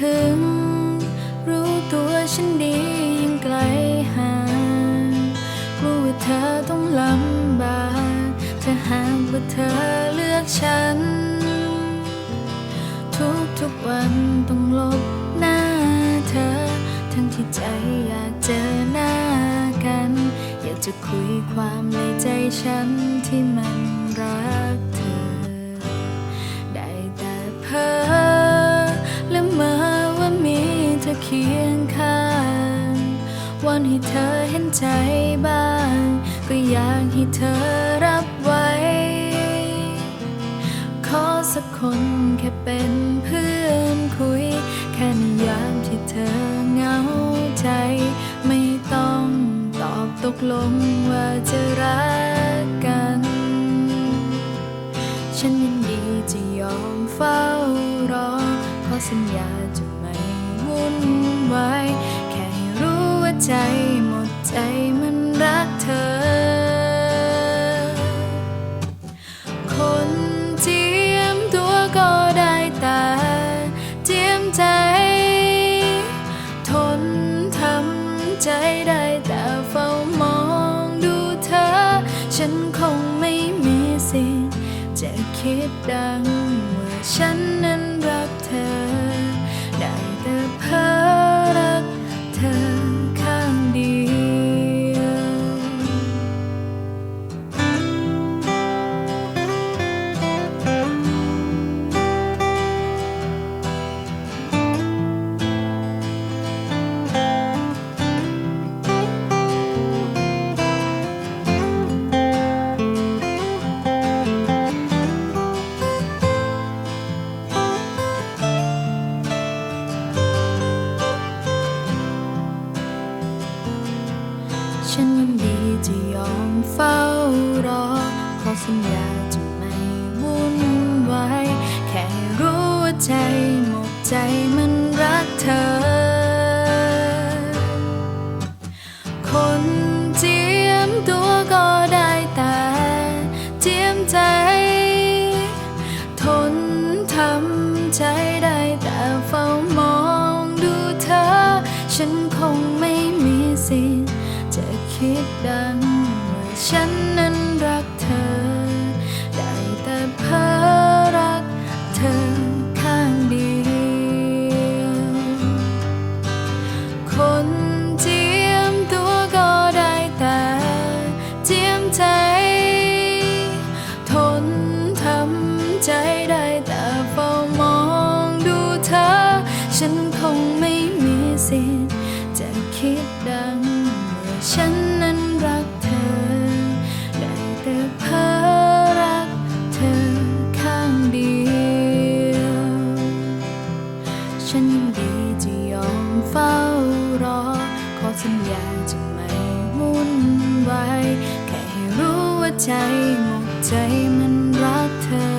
ถึง รู้ตัวฉันดียิ่งไกลห่างรู้ว่าเธอต้องลำบากถ้าหากว่าเธอเลือกฉัน ทุกทุกวันต้องลบหน้าเธอ ทั้งที่ใจอยากเจอหน้ากัน อยากจะคุยความในใจฉันที่มันรัก วันให้เธอเห็นใจบ้าง ก็อยากให้เธอรับไว้ ขอสักคนแค่เป็นเพื่อนคุย แค่ในยามที่เธอเหงาใจ ไม่ต้องตอบตกลงว่าจะรักกัน ฉันยินดีจะยอมเฝ้ารอ ขอสัญญาจะไม่วุ่นวายแค่ใหม่ ใจหมดใจมันรักเธอ คนเจียมตัวก็ได้แต่เจียมใจ ทนทำใจได้แต่เฝ้ามองดูเธอ ฉันคงไม่มีสิทธิ์จะคิดดังว่าฉันนั้นรักเธอ ได้แต่เพ้อ ฉันยินดีจะยอมเฝ้ารอ ขอสัญญาจะไม่วุ่นวายแค่รู้ว่าใจหมดใจมันรักเธอ คนเจียมตัวก็ได้ ดังว่าฉันนั้นรักเธอ ยินดีจะยอมเฝ้ารอ ขอสัญญาจะไม่วุ่นวายแค่ให้รู้ว่าใจหมดใจมันรักเธอ